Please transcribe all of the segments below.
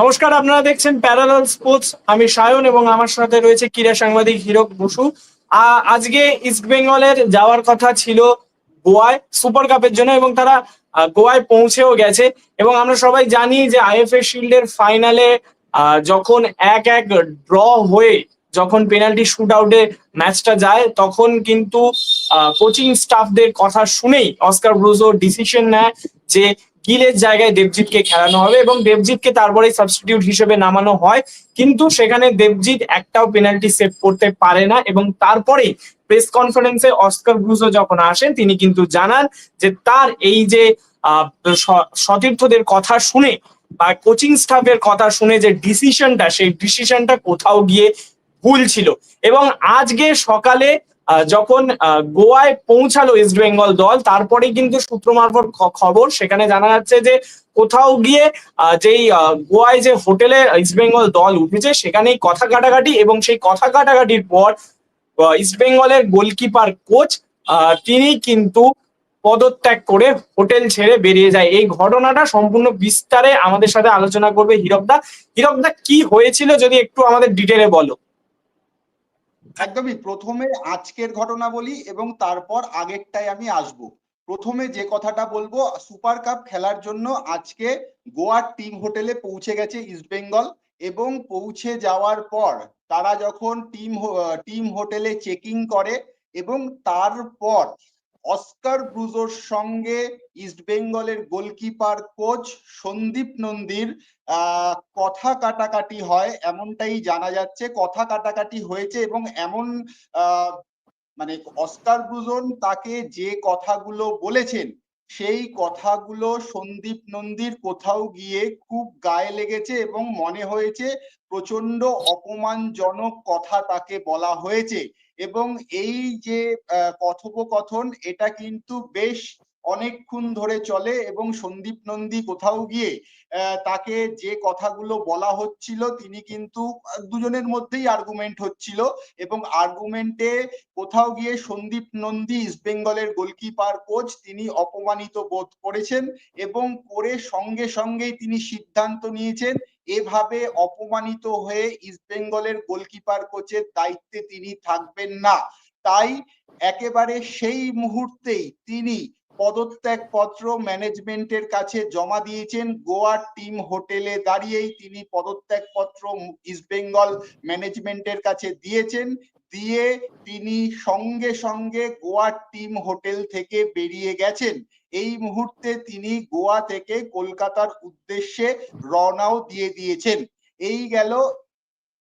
নমস্কার, আপনারা দেখছেন প্যারালাল স্পোর্টস আমি সায়ন এবং আমার সাথে রয়েছে ক্রীড়া সাংবাদিক হিরক বসু। আজকে ইস্ট বেঙ্গলের যাওয়ার কথা ছিল গোয়ায় সুপার কাপের জন্য এবং তারা গোয়ায় পৌঁছেও গেছে। এবং আমরা সবাই জানি যে আইএফএ শিল্ডের ফাইনালে যখন এক এক ড্র হয়ে যখন পেনাল্টি শুট আউটে ম্যাচটা যায়, তখন কিন্তু কোচিং স্টাফদের কথা শুনেই অস্কার ব্রুজো ডিসিশন নেয় যে গিলের জায়গায় দেবজিৎকে খেলানো হবে এবং দেবজিৎকে তারপরে সাবস্টিটিউট হিসেবে নামানো হয়। কিন্তু সেখানে দেবজিৎ একটাও পেনাল্টি সেভ করতে পারে না এবং তারপরে প্রেস কনফারেন্সে অস্কার ব্রুজো যখন আসেন, তিনি কিন্তু জানান যে তার এই যে সতীর্থদের কথা শুনে বা কোচিং স্টাফের কথা শুনে যে ডিসিশনটা সেই ডিসিশনটা কোথাও গিয়ে ভুল ছিল। এবং আজকে সকালে যখন গোয়ায় পৌঁছালো ইস্ট বেঙ্গল দল তারপরেই কিন্তু সূত্র মারফত খবর, সেখানে জানা যাচ্ছে যে কোথাও গিয়ে যেই গোয়ায় যে হোটেলে ইস্ট বেঙ্গল দল উঠেছে, সেখানেই কথা কাটাকাটি এবং সেই কথা কাটাকাটির পর ইস্ট বেঙ্গলের গোলকিপার কোচ তিনি কিন্তু পদত্যাগ করে হোটেল ছেড়ে বেরিয়ে যায়। এই ঘটনাটা সম্পূর্ণ বিস্তারে আমাদের সাথে আলোচনা করবে হীরকদা। হীরকদা, কি হয়েছিল যদি একটু আমাদের ডিটেলে বলো? একদমই। প্রথমে আজকের ঘটনা বলি এবং তারপর আগেরটাই আমি আসব। প্রথমে যে কথাটা বলব, সুপার কাপ খেলার জন্য আজকে গোয়ার টিম হোটেলে পৌঁছে গেছে ইস্টবেঙ্গল এবং পৌঁছে যাওয়ার পর তারা যখন টিম টিম হোটেলে চেকিং করে এবং তারপর অস্কার ব্রুজোর সঙ্গে ইস্ট বেঙ্গলের গোলকিপার কোচ সন্দীপ নন্দীর কথা কাটাকাটি হয়, এমনটাই জানা যাচ্ছে। কথা কাটাকাটি হয়েছে এবং এমন মানে অস্কার ব্রুজন তাকে যে কথাগুলো বলেছেন সেই কথাগুলো সন্দীপ নন্দীর কোথাও গিয়ে খুব গায়ে লেগেছে এবং মনে হয়েছে প্রচণ্ড অপমানজনক কথা তাকে বলা হয়েছে। এবং এই যে কথোপকথন, এটা কিন্তু বেশ অনেকক্ষণ ধরে চলে এবং সন্দীপ নন্দী কোথাও গিয়ে তাকে যে কথাগুলো বলা হচ্ছিল তিনি কিন্তু দুজনের মধ্যেই আর্গুমেন্ট হচ্ছিল এবং আর্গুমেন্টে কোথাও গিয়ে সন্দীপ নন্দী ইস্ট বেঙ্গলের গোলকিপার কোচ তিনি অপমানিত বোধ করেছেন এবং করে সঙ্গে সঙ্গেই তিনি সিদ্ধান্ত নিয়েছেন এভাবে অপমানিত হয়ে ইস্ট বেঙ্গলের গোলকিপার কোচের দায়িত্বে তিনি থাকবেন না। তাই একেবারে সেই মুহূর্তেই তিনি পদত্যাগ পত্র ম্যানেজমেন্টের কাছে জমা দিয়েছেন। গোয়ার টিম হোটেলে দাঁড়িয়েই তিনি পদত্যাগ পত্র ইস্ট বেঙ্গল ম্যানেজমেন্টের কাছে দিয়েছেন। দিয়ে তিনি সঙ্গে সঙ্গে গোয়ার টিম হোটেল থেকে বেরিয়ে গেছেন। এই মুহূর্তে তিনি গোয়া থেকে কলকাতার উদ্দেশ্যে রওনাও দিয়ে দিয়েছেন। এই গেল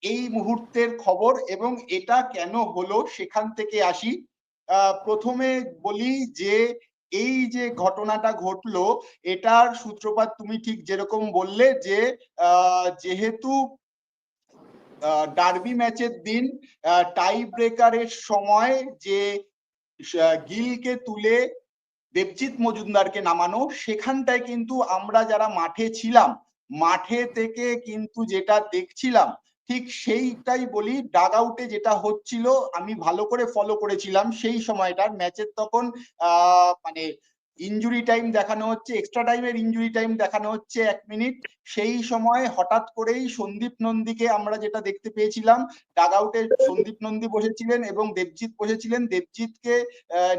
এই মুহূর্তের খবর এবং এটা কেন হলো সেখান থেকে আসি। প্রথমে বলি যে এই যে ঘটনাটা ঘটলো, এটার সূত্রপাত তুমি ঠিক যেরকম বললে যে যেহেতু ডার্বি ম্যাচের দিন টাই ব্রেকারের সময় যে গিলকে তুলে দেবজিৎ মজুমদারকে নামানো, সেখানটায় কিন্তু আমরা যারা মাঠে ছিলাম, মাঠে থেকে কিন্তু যেটা দেখছিলাম ঠিক সেইটাই বলি। ডাগ আউটে যেটা হচ্ছিল, আমি ভালো করে ফলো করেছিলাম সেই সময়টার। ম্যাচের তখন মানে ইনজুরি টাইম দেখানো হচ্ছে এক্সট্রা টাইমের ইনজুরি টাইম দেখানো হচ্ছে এক মিনিট সেই সময় হঠাৎ করেই সন্দীপ নন্দীকে আমরা যেটা দেখতে পেয়েছিলাম ডাগ আউটে সন্দীপ নন্দী বসেছিলেন এবং দেবজিৎ বসেছিলেন। দেবজিৎকে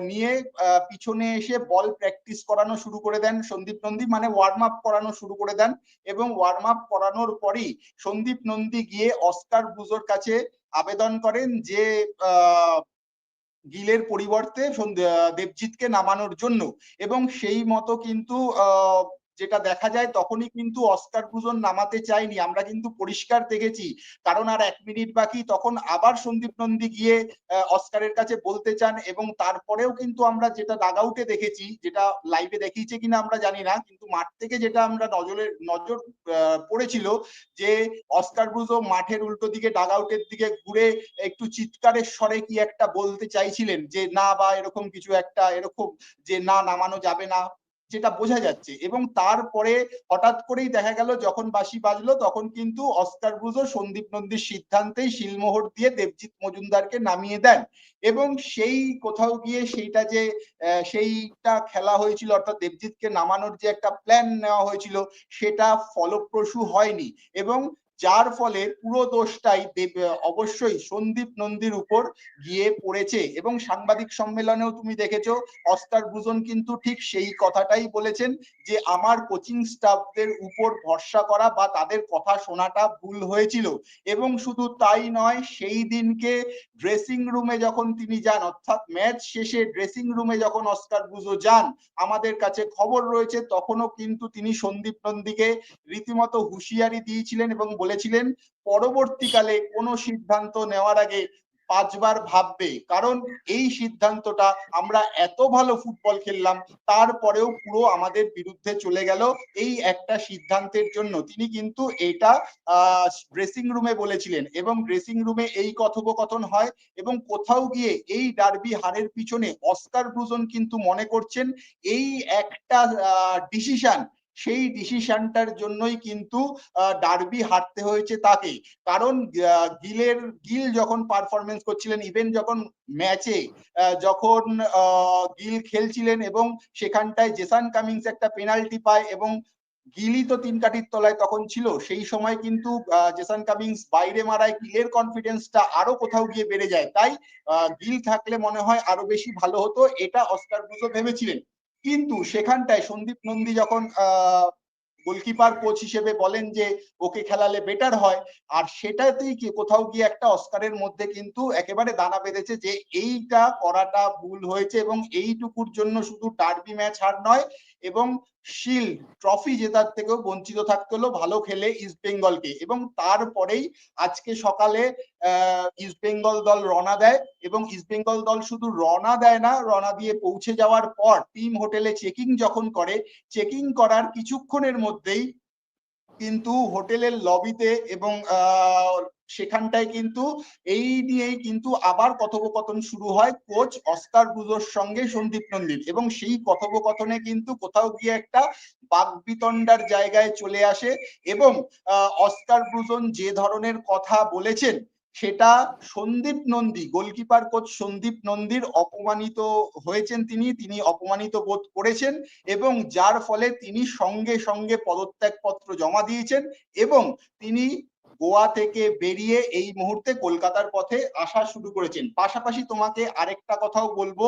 নিয়ে পিছনে এসে বল প্র্যাকটিস করানো শুরু করে দেন সন্দীপ নন্দী মানে ওয়ার্ম আপ করানো শুরু করে দেন এবং ওয়ার্ম আপ করানোর পরই সন্দীপ নন্দী গিয়ে অস্কার বুজোর কাছে আবেদন করেন যে গিলের পরিবর্তে দেবজিৎকে নামানোর জন্য এবং সেই মতো কিন্তু আহ, যেটা দেখা যায় তখনই কিন্তু অস্কার ব্রুজন নামাতে চায়নি। আমরা কিন্তু পরিষ্কার দেখেছি। কারণ আর এক মিনিট বাকি, তখন আবার সন্দীপ নন্দী গিয়ে অস্কারের কাছে বলতে চান এবং তারপরেও কিন্তু আমরা যেটা ডাগআউটে দেখেছি, যেটা লাইভে দেখিয়েছে কিনা আমরা জানি না, কিন্তু মাঠ থেকে যেটা আমরা নজরে, নজর পড়েছিল যে অস্কার ব্রুজো মাঠের উল্টো দিকে ডাগাউটের দিকে ঘুরে একটু চিৎকারের স্বরে কি একটা বলতে চাইছিলেন যে, না বা এরকম কিছু একটা, এরকম যে, না, নামানো যাবে না যেটা বোঝা যাচ্ছে। এবং তারপরে হঠাৎ করেই দেখা গেল, যখন বাঁশি বাজলো, তখন কিন্তু অস্কার ব্রুজো সন্দীপ নন্দীর সিদ্ধান্তেই শিলমোহর দিয়ে দেবজিৎ মজুমদারকে নামিয়ে দেন। এবং সেই কোথাও গিয়ে সেইটা যে সেইটা খেলা হয়েছিল, অর্থাৎ দেবজিৎকে নামানোর যে একটা প্ল্যান নেওয়া হয়েছিল, সেটা ফলপ্রসূ হয়নি। এবং যার ফলে পুরো দোষটাই অবশ্যই সন্দীপ নন্দীর উপর গিয়ে পড়েছে। এবং সাংবাদিক সম্মেলনেও তুমি দেখেছ অস্কার ব্রুজন কিন্তু ঠিক সেই কথাটাই বলেছেন যে, আমার কোচিং স্টাফদের উপর ভরসা করা বা তাদের কথা শোনাটা ভুল হয়েছিল। এবং শুধু তাই নয়, সেই দিনকে ড্রেসিং রুমে যখন তিনি যান, অর্থাৎ ম্যাচ শেষে ড্রেসিং রুমে যখন অস্কার ব্রুজো যান, আমাদের কাছে খবর রয়েছে, তখনও কিন্তু তিনি সন্দীপ নন্দীকে রীতিমতো হুঁশিয়ারি দিয়েছিলেন এবং বলেছিলেন, পরবর্তীকালে কোনো সিদ্ধান্ত নেওয়ার আগে পাঁচবার ভাববে, কারণ এই সিদ্ধান্তটা আমরা এত ভালো ফুটবল খেললাম, তারপরেও পুরো আমাদের বিরুদ্ধে চলে গেল এই একটা সিদ্ধান্তের জন্য। তিনি কিন্তু এটা ড্রেসিং রুমে বলেছিলেন এবং ড্রেসিং রুমে এই কথোপকথন হয় এবং কোথাও গিয়ে এই ডার্বি হারের পিছনে অস্কার ব্রুজন কিন্তু মনে করছেন, এই একটা ডিসিশন সেই ডিসিশনটার জন্যই কিন্তু ডার্বি হারতে হয়েছে তাকে। কারণ গিলের, গিল যখন পারফরমেন্স করছিলেন ইভেন যখন ম্যাচে যখন গিল খেলছিলেন এবং সেখানটায় জেসান কামিংস একটা পেনাল্টি পায় এবং গিলি তো তিন কাঠির তলায় তখন ছিল, সেই সময় কিন্তু জেসান কামিংস বাইরে মারায় গিলের কনফিডেন্সটা আরও কোথাও গিয়ে বেড়ে যায়। তাই গিল থাকলে মনে হয় আরও বেশি ভালো হতো, এটা অস্কার ভেবেছিলেন। কিন্তু সেখানটায় সন্দীপ নন্দী যখন গোলকিপার কোচ হিসেবে বলেন যে ওকে খেলালে বেটার হয়, আর সেটাতেই কি কোথাও গিয়ে একটা অস্কারের মধ্যে কিন্তু একেবারে দানা বেঁধেছে যে এইটা করাটা ভুল হয়েছে এবং এইটুকুর জন্য শুধু ডার্বি ম্যাচ হার নয় এবং শিল্ড ট্রফি জেতার থেকেও বঞ্চিত থাকতে হলো ভালো খেলে ইস্ট বেঙ্গলকে এবং তারপরেই আজকে সকালে ইস্ট বেঙ্গল দল রওনা দেয় এবং ইস্ট বেঙ্গল দল শুধু রওনা দেয় না, রওনা দিয়ে পৌঁছে যাওয়ার পর টিম হোটেলে চেকিং যখন করে চেকিং করার কিছুক্ষণের মধ্যেই কিন্তু হোটেলের লবিতে এবং সেখানটায় কিন্তু এই নিয়েই কিন্তু আবার কথোপকথন শুরু হয় কোচ অস্কার ব্রুজোর সঙ্গে সন্দীপ নন্দীর। এবং সেই কথোপকথনে কিন্তু কোথাও গিয়ে একটা বাকবিতণ্ডার জায়গায় চলে আসে এবং অস্কার ব্রুজন যে ধরনের কথা বলেছেন সেটা সন্দীপ নন্দী, গোলকিপার কোচ সন্দীপ নন্দীর অপমানিত হয়েছেন তিনি তিনি অপমানিত বোধ করেছেন এবং যার ফলে তিনি সঙ্গে সঙ্গে পদত্যাগ পত্র জমা দিয়েছেন এবং তিনি গোয়া থেকে বেরিয়ে এই মুহূর্তে কলকাতার পথে আসা শুরু করেছেন। পাশাপাশি তোমাকে আরেকটা কথাও বলব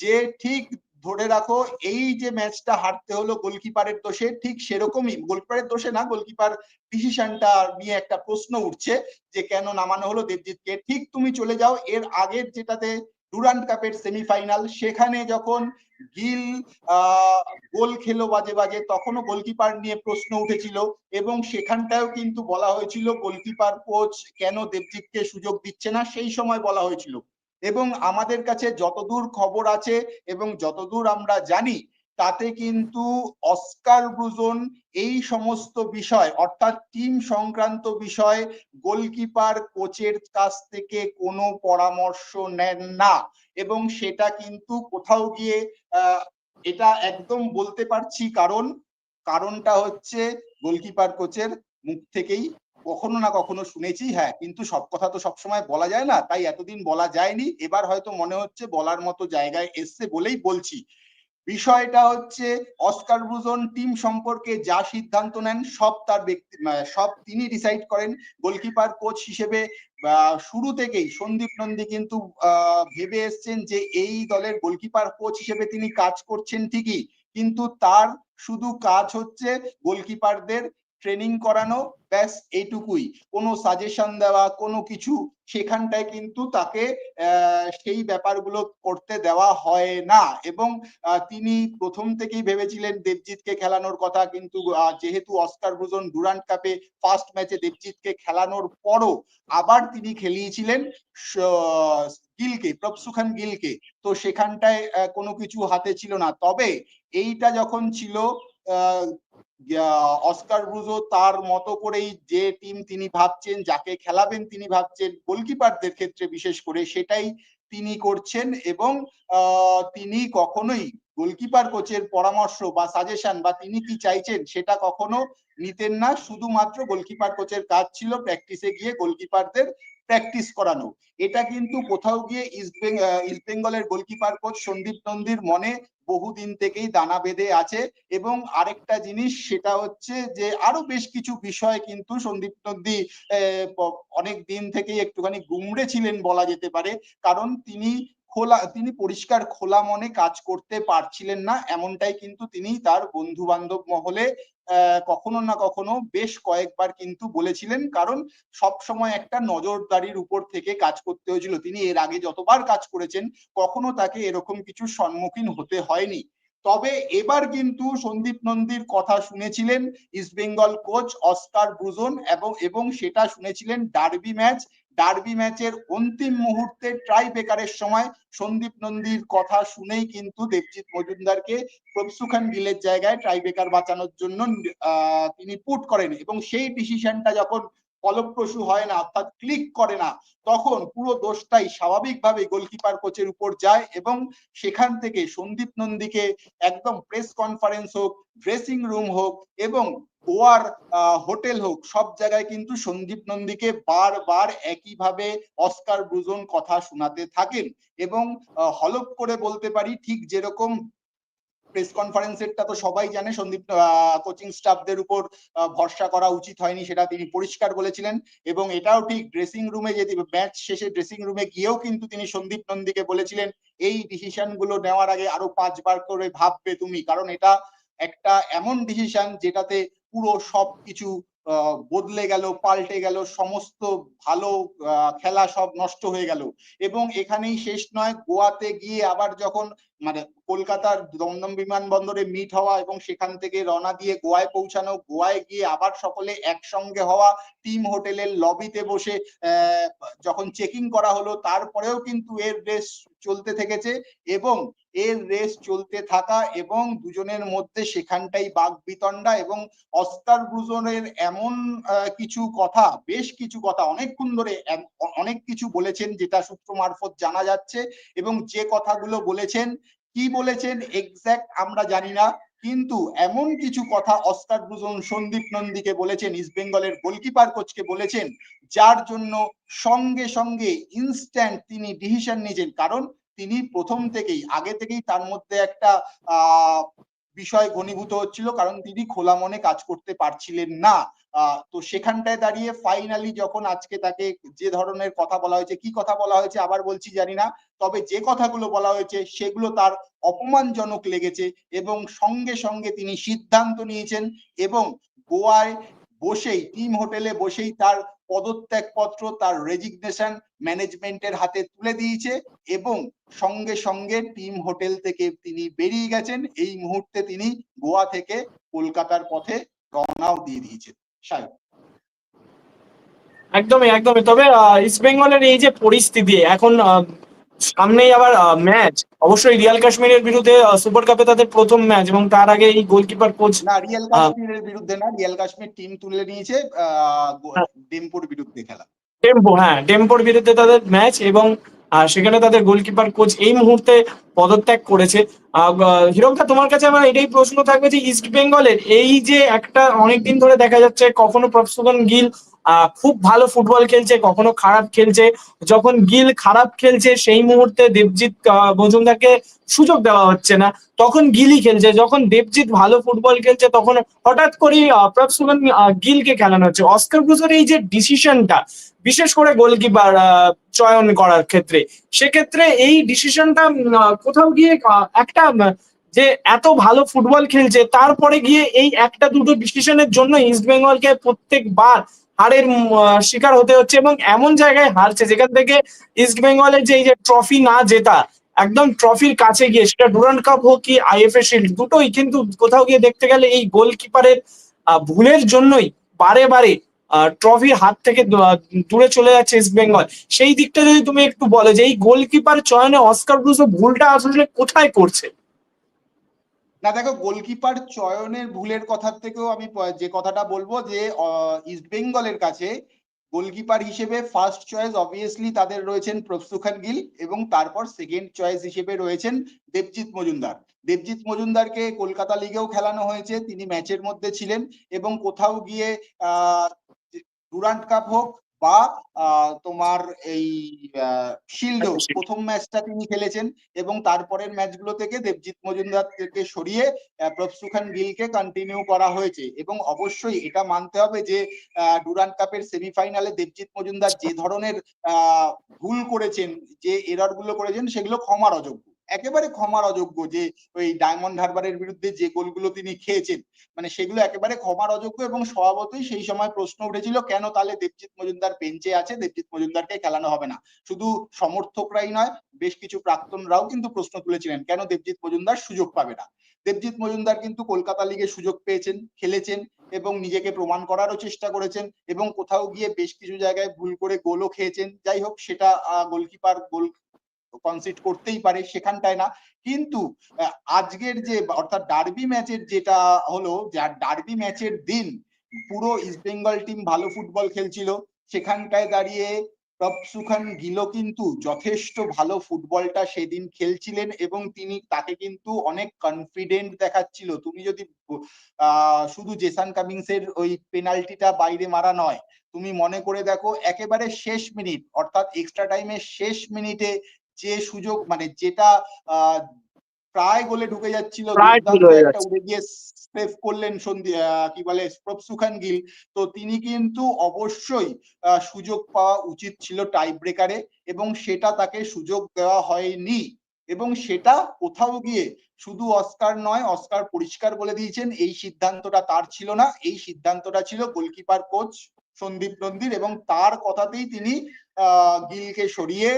যে ঠিক ধরে রাখো, এই যে ম্যাচটা হারতে হলো গোলকিপারের দোষে, ঠিক সেরকমই, গোলকিপারের দোষে না, গোলকিপার ডিসিশনটা নিয়ে একটা প্রশ্ন উঠছে যে কেন নামানো হলো দেবজিৎকে। ঠিক তুমি চলে যাও, এর আগের যেটাতে ডুরান্ট কাপের সেমিফাইনাল সেখানে যখন গিল গোল খেলো বাজে বাজে, তখনও গোলকিপার নিয়ে প্রশ্ন উঠেছিল এবং সেখানটাও কিন্তু বলা হয়েছিল গোলকিপার কোচ কেন দেবজিৎকে সুযোগ দিচ্ছে না, সেই সময় বলা হয়েছিল। এবং আমাদের কাছে যতদূর খবর আছে এবং যতদূর আমরা জানি, তাতে কিন্তু অস্কার ব্রুজন এই সমস্ত বিষয়, অর্থাৎ টিম সংক্রান্ত বিষয়, গোলকিপার কোচের কাছ থেকে কোনো পরামর্শ নেন না। এবং সেটা কিন্তু কোথাও গিয়ে এটা একদম বলতে পারছি কারণ, কারণটা হচ্ছে গোলকিপার কোচের মুখ থেকেই কখনো না কখনো শুনেছি হ্যাঁ কিন্তু সব কথা তো সবসময় বলা যায় না, তাই এতদিন বলা যায়নি। এবার হয়তো মনে হচ্ছে বলার মতো জায়গায় এসছে বলেই বলছি। বিষয়টা হচ্ছে অস্কার ব্রুজন টিম সম্পর্কে যা সিদ্ধান্ত নেন, সব তার ব্যক্তি সব তিনি ডিসাইড করেন। গোলকিপার কোচ হিসেবে শুরু থেকেই সন্দীপ নন্দী কিন্তু ভেবে এসছেন যে এই দলের গোলকিপার কোচ হিসেবে তিনি কাজ করছেন ঠিকই, কিন্তু তার শুধু কাজ হচ্ছে গোলকিপারদের ট্রেনিং করানো, ব্যাস এইটুকুই। কোনো সাজেশন দেওয়া, কোনো কিছু সেখানটায় কিন্তু তাকে সেই ব্যাপারগুলো করতে দেওয়া হয় না। এবং তিনি প্রথম থেকেই ভেবেছিলেন দেবজিৎকে খেলানোর কথা, কিন্তু যেহেতু অস্কার ব্রুজন ডুরান্ট কাপে ফার্স্ট ম্যাচে দেবজিৎকে খেলানোর পরও আবার তিনি খেলিয়েছিলেন গিলকে প্রপসুখান গিলকে। তো সেখানটায় কোনো কিছু হাতে ছিল না। তবে এইটা যখন ছিল অস্কার ব্রুজো তার মতো করেই যে টিম তিনি ভাবছেন, যাকে খেলাবেন তিনি ভাবছেন গোলকিপারদের ক্ষেত্রে বিশেষ করে সেটাই তিনি করছেন এবং তিনি কখনোই গোলকিপার কোচের পরামর্শ বা সাজেশন বা তিনি কি চাইছেন সেটা কখনো নিতেন না। শুধুমাত্র গোলকিপার কোচের কাজ ছিল প্র্যাকটিসে গিয়ে গোলকিপারদের প্র্যাকটিস করানো। এটা কিন্তু কোথাও গিয়ে ইস্ট বেঙ্গলের গোলকিপার কোচ সন্দীপ নন্দীর মনে বহুদিন থেকেই দানা বেঁধে আছে এবং আরেকটা জিনিস সেটা হচ্ছে যে আরও বেশ কিছু বিষয় কিন্তু সন্দীপ নন্দী অনেক দিন থেকেই একটুখানি গুমড়ে ছিলেন বলা যেতে পারে। কারণ তিনি খোলা, তিনি পরিষ্কার খোলা মনে কাজ করতে পারছিলেন না, এমনটাই কিন্তু তিনি তার বন্ধু বান্ধব মহলে কখনো না কখনো বেশ কয়েকবার কিন্তু বলেছিলেন। কারণ সব সময় একটা নজরদারির উপর থেকে কাজ করতে হয়েছিল। তিনি এর আগে যতবার কাজ করেছেন, কখনো তাকে এরকম কিছু সম্মুখীন হতে হয়নি। তবে এবার কিন্তু সন্দীপ নন্দীর কথা শুনেছিলেন, East Bengal coach Oscar Bruzon এবং এবং সেটা শুনেছিলেন ডার্বি ম্যাচ ডার্বি ম্যাচের অন্তিম মুহূর্তে ট্রাই বেকারের সময় সন্দীপ নন্দীর কথা শুনেই কিন্তু দেবজিৎ মজুমদারকে প্রভসু খান গিলের জায়গায় ট্রাই বেকার বাঁচানোর জন্য তিনি পুট করেন এবং সেই ডিসিশনটা যখন ফলপ্রসূ হয় না, অর্থাৎ ক্লিক করে না, তখন পুরো দোষটাই স্বাভাবিকভাবে গোলকিপার কোচের উপর যায় এবং সেখান থেকে সন্দীপ নন্দীকে একদম প্রেস কনফারেন্স হোক ড্রেসিং রুম হোক এবং গোয়ার হোটেল হোক, সব জায়গায় কিন্তু সন্দীপ নন্দীকে বারবার একইভাবে অস্কার ব্রুজন কথা শোনাতে থাকেন এবং হলপ করে বলতে পারি ঠিক যেরকম প্রেস কনফারেন্সেরটা তো সবাই জানে, সন্দীপ কোচিং স্টাফদের উপর ভরসা করা উচিত হয়নি, সেটা তিনি পরিষ্কার বলেছিলেন এবং এটাও ঠিক ড্রেসিং রুমে যে ম্যাচ শেষে ড্রেসিং রুমে গিয়েও কিন্তু তিনি সন্দীপ নন্দীকে বলেছিলেন, এই ডিসিশনগুলো নেওয়ার আগে আরও পাঁচবার করে ভাববে তুমি। কারণ এটা একটা এমন ডিসিশন যেটাতে পুরো সবকিছু আহ, বদলে গেল পাল্টে গেল সমস্ত ভালো খেলা সব নষ্ট হয়ে গেল। এবং এখানেই শেষ নয় গোয়াতে গিয়ে আবার যখন মানে কলকাতার দমদম বিমানবন্দরে মিট হওয়া এবং সেখান থেকে রওনা দিয়ে গোয়ায় পৌঁছানো গোয়ায় গিয়ে আবার সকলে একসঙ্গে হওয়া টিম হোটেলের লবিতে বসে যখন চেকিং করা হলো তারপরেও কিন্তু এর রেস চলতে থেকেছে এবং এর রেস চলতে থাকা এবং দুজনের মধ্যে সেখানটাই বাঘ বিতণ্ডা এবং অস্কার ব্রুজনের এমন কিছু কথা, বেশ কিছু কথা অনেকক্ষণ ধরে অনেক কিছু বলেছেন যেটা সূত্র মারফত জানা যাচ্ছে এবং যে কথাগুলো বলেছেন, কি বলেছেন এক্স্যাক্ট আমরা জানি না। কিন্তু এমন কিছু কথা অস্কার ব্রুজন সন্দীপ নন্দীকে বলেছেন ইস্ট বেঙ্গলের গোলকিপার কোচকে বলেছেন, যার জন্য সঙ্গে সঙ্গে ইনস্ট্যান্ট তিনি ডিসিশন নিয়েছেন। কারণ তিনি প্রথম থেকেই, আগে থেকেই তার মধ্যে একটা বিষয় ঘনীভূত হচ্ছিল, কারণ তিনি খোলা মনে কাজ করতে পারছিলেন না। তো সেখানটায় দাঁড়িয়ে ফাইনালি যখন আজকে তাকে যে ধরনের কথা বলা হয়েছে, কি কথা বলা হয়েছে আবার বলছি জানি না, তবে যে কথাগুলো বলা হয়েছে সেগুলো তার অপমানজনক লেগেছে এবং সঙ্গে সঙ্গে তিনি সিদ্ধান্ত নিয়েছেন এবং গোয়ায় বসেই টিম হোটেলে বসেই তার পদত্যাগপত্র, তার রেজিগনেশন ম্যানেজমেন্টের হাতে তুলে দিয়েছে এবং সঙ্গে সঙ্গে টিম হোটেল থেকে তিনি বেরিয়ে গেছেন। এই মুহূর্তে তিনি গোয়া থেকে কলকাতার পথে রওনাও দিয়ে দিয়েছেন। সাহেব একদমই একদমই। তবে ইস্ট বেঙ্গলের এই যে পরিস্থিতি এখন সামনেই আবার ম্যাচ অবশ্যই রিয়াল কাশ্মীরের বিরুদ্ধে সুপার কাপে তাদের প্রথম ম্যাচ এবং তার আগে এই গোলকিপার কোচ না রিয়াল কাশ্মীরের বিরুদ্ধে না রিয়াল কাশ্মীর টিম তুলে নিয়েছে গো- হ্যাঁ। বিরুদ্ধে খেলা। টেম্পো হ্যাঁ টেম্পোর বিরুদ্ধে তাদের ম্যাচ এবং আহ, সেখানে তাদের গোলকিপার কোচ এই মুহূর্তে পদত্যাগ করেছে। হিরোকা তোমার কাছে আমার এটাই প্রশ্ন থাকবে যে ইস্ট বেঙ্গলের এই যে একটা অনেকদিন ধরে দেখা যাচ্ছে কখনো প্রফসুগন গিল খুব ভালো ফুটবল খেলছে কখনো খারাপ খেলছে। যখন গিল খারাপ খেলছে সেই মুহূর্তে দেবজিৎ মজুমদারকে সুযোগ দেওয়া হচ্ছে না। তখন গিলই খেলছে। যখন দেবজিৎ ভালো ফুটবল খেলছে তখন হঠাৎ করে প্রফসুগন গিলকে খেলানো হচ্ছে। অস্কার ব্রুজের এই যে ডিসিশনটা বিশেষ করে গোলকিপার চয়ন করার ক্ষেত্রে। সেক্ষেত্রে এই ডিসিশনটা কোথাও গিয়ে একটা যে এত ভালো ফুটবল খেলছে, তারপরে গিয়ে এই একটা দুটো ডিসিশনের জন্য ইস্ট বেঙ্গলকে প্রত্যেকবার হারের শিকার হতে হচ্ছে এবং এমন জায়গায় হারছে, যেখান থেকে ইস্ট বেঙ্গলের যে, এই যে ট্রফি না জেতা, একদম ট্রফির কাছে গিয়ে, সেটা ডুরান্ড কাপ হোক কি আইএফএ শিল্ড দুটোই কিন্তু কোথাও গিয়ে দেখতে গেলে এই গোলকিপারের ভুলের জন্যই বারে বারে ট্রফির হাত থেকে দূরে চলে যাচ্ছে ইস্ট বেঙ্গল সেই দিকটা যদি তুমি একটু বলো যে এই গোলকিপার চয়নে অস্কার ব্রুজো ভুলটা আসলে কোথায় করছে? না, দেখো গোলকিপার চয়নের ভুলের কথার থেকেও আমি যে কথাটা বলব যে ইস্ট বেঙ্গলের কাছে গোলকিপার হিসেবে ফার্স্ট চয়েস অবভিয়াসলি তাদের রয়েছেন প্রফসুখান গিল এবং তারপর সেকেন্ড চয়েস হিসেবে রয়েছেন দেবজিৎ মজুমদার দেবজিৎ মজুমদারকে কলকাতা লিগেও খেলানো হয়েছে, তিনি ম্যাচের মধ্যে ছিলেন এবং কোথাও গিয়ে ডুরান্ট কাপ হোক বা তোমার এই শিল্ড প্রথম ম্যাচটা তিনি খেলেছেন এবং তারপরের ম্যাচগুলো থেকে দেবজিৎ মজুমদারকে সরিয়ে প্রফসুখান গিলকে কন্টিনিউ করা হয়েছে এবং অবশ্যই এটা মানতে হবে যে আহ, ডুরান্ট কাপের সেমিফাইনালে দেবজিৎ মজুমদার যে ধরনের আহ, ভুল করেছেন যে এররগুলো করেছেন সেগুলো ক্ষমার অযোগ্য। একেবারে ক্ষমার অযোগ্য যে ওই ডায়মন্ড হারবারের বিরুদ্ধে যে গোলগুলো তিনি খেয়েছেন। মানে সেগুলো একেবারে ক্ষমার অযোগ্য এবং স্বভাবতই সেই সময় প্রশ্ন উঠেছিল, কেন তাহলে দেবজিৎ মজুমদার বেঞ্চে আছে? দেবজিৎ মজুমদারকে খেলানো হবে না। শুধু সমর্থকরাই নয়, বেশ কিছু প্রাক্তনরাও কিন্তু প্রশ্ন তুলেছিলেন, কেন দেবজিৎ মজুমদার সুযোগ পাবে না? দেবজিৎ মজুমদার কিন্তু কলকাতা লিগে সুযোগ পেয়েছেন, খেলেছেন এবং নিজেকে প্রমাণ করারও চেষ্টা করেছেন এবং কোথাও গিয়ে বেশ কিছু জায়গায় ভুল করে গোলও খেয়েছেন। যাই হোক, সেটা গোলকিপার গোল কনসিড করতেই পারে সেখানটায় না। কিন্তু আজকের যে, অর্থাৎ ডার্বি ম্যাচের যেটা হলো, যার ডার্বি ম্যাচের দিন পুরো ইস্ট বেঙ্গল টিম ভালো ফুটবল খেলছিল, সেখানটায় দাঁড়িয়ে প্রফসুখান গিলো কিন্তু যথেষ্ট ভালো ফুটবলটা সেদিন খেলছিলেন এবং তিনি, তাকে কিন্তু অনেক কনফিডেন্ট দেখাচ্ছিল। তুমি যদি শুধু জেসান কামিংসের ওই পেনাল্টিটা বাইরে মারা নয়, তুমি মনে করে দেখো, একেবারে শেষ মিনিট অর্থাৎ এক্সট্রা টাইমের শেষ মিনিটে যে সুযোগ মানে যেটা প্রায় গোলে ঢুকে যাচ্ছিল। উড়ে গিয়ে সেভ করলেন কি বলে প্রফসুখান গিল তো তিনি কিন্তু অবশ্যই সুযোগ পাওয়া উচিত ছিল টাই ব্রেকারে এবং সেটা তাকে সুযোগ দেওয়া হয়নি এবং সেটা কোথাও গিয়ে শুধু অস্কার নয় অস্কার পরিষ্কার বলে দিয়েছেন এই সিদ্ধান্তটা তার ছিল না এই সিদ্ধান্তটা ছিল গোলকিপার কোচ সন্দীপ নন্দীর এবং তার কথাতেই তিনি আহ গিলকে সরিয়ে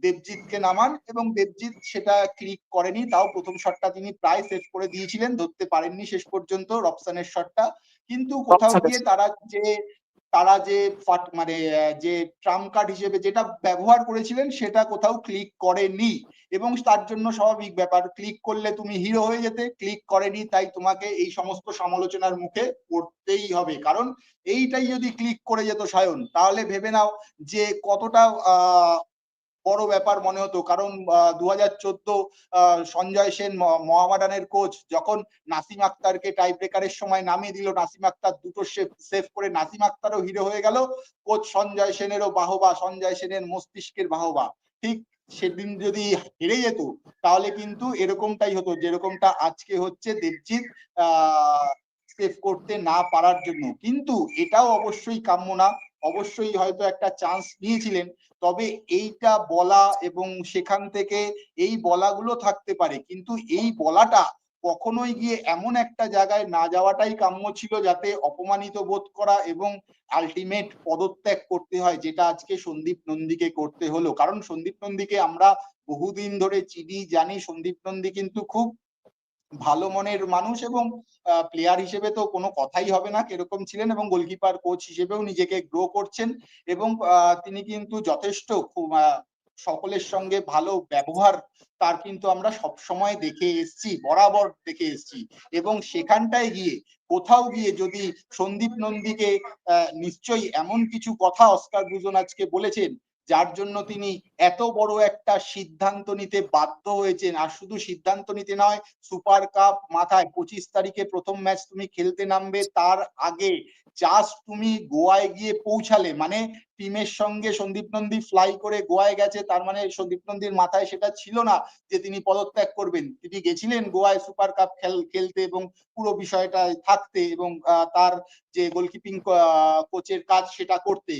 দেবজিৎকে নামান এবং দেবজিৎ সেটা ক্লিক করেনি তাও প্রথম শটটা তিনি প্রায় সেভ করে দিয়েছিলেন ধরতে পারেননি শেষ পর্যন্ত রবসানের শটটা কিন্তু কোথাও গিয়ে তারা যে তারা যে ফাট মানে যে ট্রাম কার্ড হিসেবে যেটা ব্যবহার করেছিলেন সেটা কোথাও ক্লিক করেনি। এবং তার জন্য স্বাভাবিক ব্যাপার ক্লিক করলে তুমি হিরো হয়ে যেতে ক্লিক করেনি তাই তোমাকে এই সমস্ত সমালোচনার মুখে পড়তেই হবে। কারণ এইটাই যদি ক্লিক করে যেত সায়ন তাহলে ভেবে নাও যে কতটা আহ বড় ব্যাপার মনে হতো। কারণ দু হাজার চোদ্দ সঞ্জয় সেন মোহামেডানের কোচ যখন নাসিম আক্তারকে টাই ব্রেকারের সময় নামিয়ে দিল, নাসিম আক্তার দুটো সেভ করে নাসিম আক্তারও হিরো হয়ে গেল। কোচ সঞ্জয় সেনেরও বাহবা, সঞ্জয় সেনের মস্তিষ্কের বাহবা। ঠিক সেদিন যদি হেরে যেত, তাহলে কিন্তু এরকমটাই হতো, যেরকমটা আজকে হচ্ছে দেবজিৎ সেভ করতে না পারার জন্য। কিন্তু এটাও অবশ্যই কাম্য না। অবশ্যই হয়তো একটা চান্স নিয়েছিলেন তবে এইটা বলা এবং সেখান থেকে এই বলাগুলো থাকতে পারে। কিন্তু এই বলাটা কখনোই গিয়ে এমন একটা জায়গায় না যাওয়াটাই কাম্য ছিল যাতে অপমানিত বোধ করা এবং আলটিমেট পদত্যাগ করতে হয়, যেটা আজকে সন্দীপ নন্দীকে করতে হলো। কারণ সন্দীপ নন্দীকে আমরা বহুদিন ধরে চিনি, জানি সন্দীপ নন্দী কিন্তু খুব ভালো মনের মানুষ এবং প্লেয়ার হিসেবে তো কোনো কথাই হবে না। কীরকম ছিলেন এবং গোলকিপার কোচ হিসেবেও নিজেকে গ্রো করছেন এবং তিনি কিন্তু যথেষ্ট সকলের সঙ্গে ভালো ব্যবহার তার কিন্তু আমরা সব সময় দেখে এসছি, বরাবর দেখে এসেছি। এবং সেখানটায় গিয়ে, কোথাও গিয়ে যদি সন্দীপ নন্দীকে নিশ্চয়ই এমন কিছু কথা অস্কার দুজন আজকে বলেছেন যার জন্য তিনি এত বড় একটা সিদ্ধান্ত নিতে বাধ্য হয়েছেন। আর শুধু সিদ্ধান্ত নিতে নয়, সুপার কাপ মাথায় পঁচিশ তারিখে প্রথম ম্যাচ তুমি খেলতে নামবে, তার আগে জাস্ট তুমি গোয়ায় গিয়ে পৌঁছালে। মানে টিমের সঙ্গে সন্দীপ নন্দী ফ্লাই করে গোয়ায় গেছে, তার মানে সন্দীপ নন্দীর মাথায় সেটা ছিল না যে তিনি পদত্যাগ করবেন। তিনি গেছিলেন গোয়ায় সুপার কাপ খেল, খেলতে এবং পুরো বিষয়টা থাকতে এবং তার যে গোলকিপিং কোচের কাজ সেটা করতে।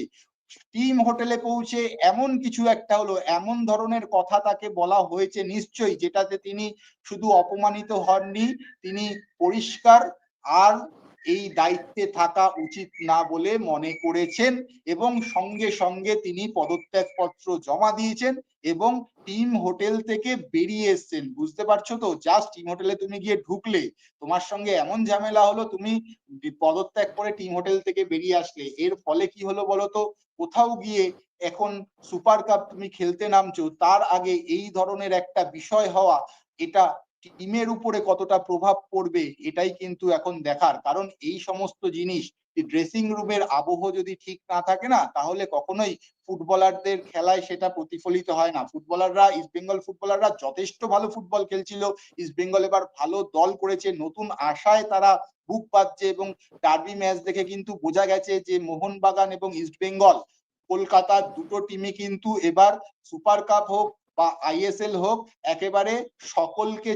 টিম হোটেলে পৌঁছে এমন কিছু একটা হলো, এমন ধরনের কথা তাকে বলা হয়েছে নিশ্চয়ই, যেটাতে তিনি শুধু অপমানিত হননি, তিনি পরিষ্কার আর এই দায়িত্বে থাকা উচিত না বলে মনে করেছেন এবং সঙ্গে সঙ্গে তিনি পদত্যাগ পত্র জমা দিয়েছেন এবং টিম হোটেল থেকে বেরিয়ে এসেছেন। বুঝতে পারছ তো? জাস্ট টিম হোটেলে তুমি গিয়ে ঢুকলে, তোমার সঙ্গে এমন ঝামেলা হলো তুমি পদত্যাগ করে টিম হোটেল থেকে বেরিয়ে আসলে। এর ফলে কি হলো বলতো কোথাও গিয়ে এখন সুপার কাপ তুমি খেলতে নামছো। তার আগে এই ধরনের একটা বিষয় হওয়া, এটা টিমের উপরে কতটা প্রভাব পড়বে এটাই কিন্তু এখন দেখার। কারণ এই সমস্ত জিনিস ড্রেসিং রুমের আবহ যদি ঠিক না থাকে না, তাহলে কখনোই ফুটবলারদের খেলায় সেটা প্রতিফলিত হয় না। ফুটবলাররা ইস্ট বেঙ্গল ফুটবলাররা যথেষ্ট ভালো ফুটবল খেলছিল। ইস্ট বেঙ্গল এবার ভালো দল করেছে। নতুন আশায় তারা বুক পাচ্ছে এবং ডার্বি ম্যাচ দেখে কিন্তু বোঝা গেছে যে মোহনবাগান এবং ইস্ট বেঙ্গল কলকাতার দুটো টিমই কিন্তু এবার সুপার কাপ হোক বা আইএসএল হোক, একেবারে সকলকে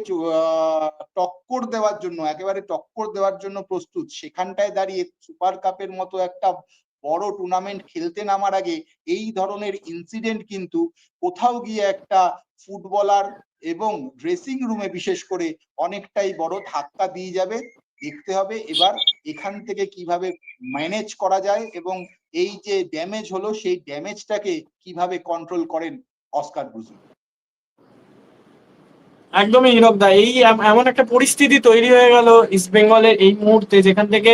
টক্কর দেওয়ার জন্য, একেবারে টক্কর দেওয়ার জন্য প্রস্তুত। সেখানটায় দাঁড়িয়ে সুপার কাপের মতো একটা বড় টুর্নামেন্ট খেলতে নামার আগে এই ধরনের ইনসিডেন্ট কিন্তু কোথাও গিয়ে একটা ফুটবলার এবং ড্রেসিং রুমে বিশেষ করে অনেকটাই বড় ধাক্কা দিয়ে যাবে। দেখতে হবে এবার এখান থেকে কীভাবে ম্যানেজ করা যায় এবং এই যে ড্যামেজ হলো, সেই ড্যামেজটাকে কীভাবে কন্ট্রোল করেন অস্কার ব্রুজু একদমই হিরক দা। এই এমন একটা পরিস্থিতি তৈরি হয়ে গেল ইস্ট বেঙ্গলের এই মুহূর্তে, যেখান থেকে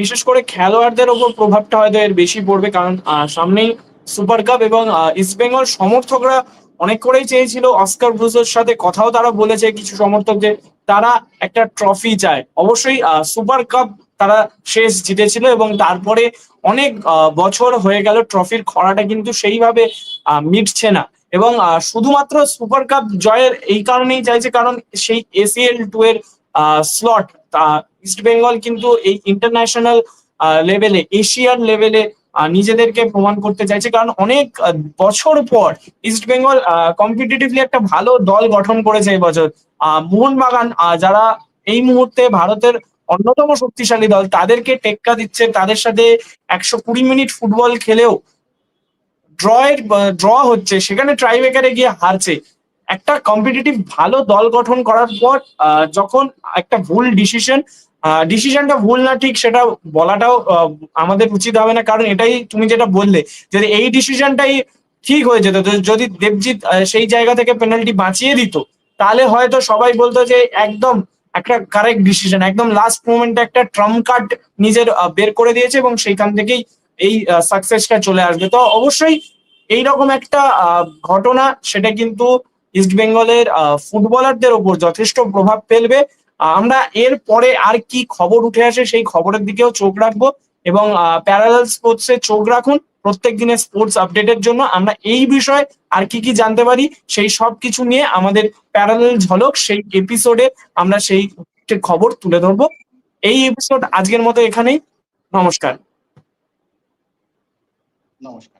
বিশেষ করে খেলোয়াড়দের ওপর প্রভাবটা হয়তো এর বেশি পড়বে। কারণ সামনেই সুপার কাপ এবং ইস্ট বেঙ্গল সমর্থকরা অনেক করেই চেয়েছিল অস্কার ব্রুজের সাথে কথাও তারা বলেছে কিছু সমর্থক যে তারা একটা ট্রফি চায়। অবশ্যই সুপার কাপ তারা শেষ জিতেছিল এবং তারপরে অনেক বছর হয়ে গেল ট্রফির খরাটা কিন্তু সেইভাবে মিটছে না। এবং শুধুমাত্র সুপার কাপ জয়ের এই কারণেই চাইছে কারণ সেই এসিএল টু এর স্লট ইস্ট বেঙ্গল কিন্তু এই ইন্টারন্যাশনাল লেভেলে এশিয়ার লেভেলে নিজেদেরকে প্রমাণ করতে চাইছে। কারণ অনেক বছর পর ইস্ট বেঙ্গল কম্পিটিটিভলি একটা ভালো দল গঠন করেছে এই বছর। আহ, মোহনবাগান যারা এই মুহূর্তে ভারতের অন্যতম শক্তিশালী দল তাদেরকে টেক্কা দিচ্ছে। তাদের সাথে একশো কুড়ি মিনিট ফুটবল খেলেও ড্রয়ের ড্র হচ্ছে, সেখানে ট্রাইবেকারে গিয়ে হারছে। একটা কম্পিটিটিভ ভালো দল গঠন করার পর যখন একটা ভুল ডিসিশন ডিসিশনটা ভুল না, ঠিক সেটা বলাটাও আমাদের উচিত হবে না। কারণ এটাই তুমি যেটা বললে যদি এই ডিসিশনটাই ঠিক হয়ে যেত। যদি দেবজিৎ সেই জায়গা থেকে পেনাল্টি বাঁচিয়ে দিত, তাহলে হয়তো সবাই বলতো যে একদম একটা কারেক্ট ডিসিশন একদম লাস্ট মোমেন্টে একটা ট্রাম্প কার্ড নিজের বের করে দিয়েছে এবং সেইখান থেকেই এই সাকসেসটা চলে আসবে। তো অবশ্যই এইরকম একটা ঘটনা, সেটা কিন্তু ইস্ট বেঙ্গলের ফুটবলারদের ওপর যথেষ্ট প্রভাব ফেলবে। আমরা এর পরে আর কি খবর উঠে আসে সেই খবরের দিকেও চোখ রাখব এবং প্যারালাল স্পোর্টস এ চোখ রাখুন। প্রত্যেক দিনের স্পোর্টস আপডেটের জন্য আমরা এই বিষয়ে আর কি কি জানতে পারি, সেই সব কিছু নিয়ে আমাদের প্যারালাল ঝলক, সেই এপিসোডে আমরা সেই খবর তুলে ধরবো। এই এপিসোড আজকের মতো এখানেই। নমস্কার। নমস্কার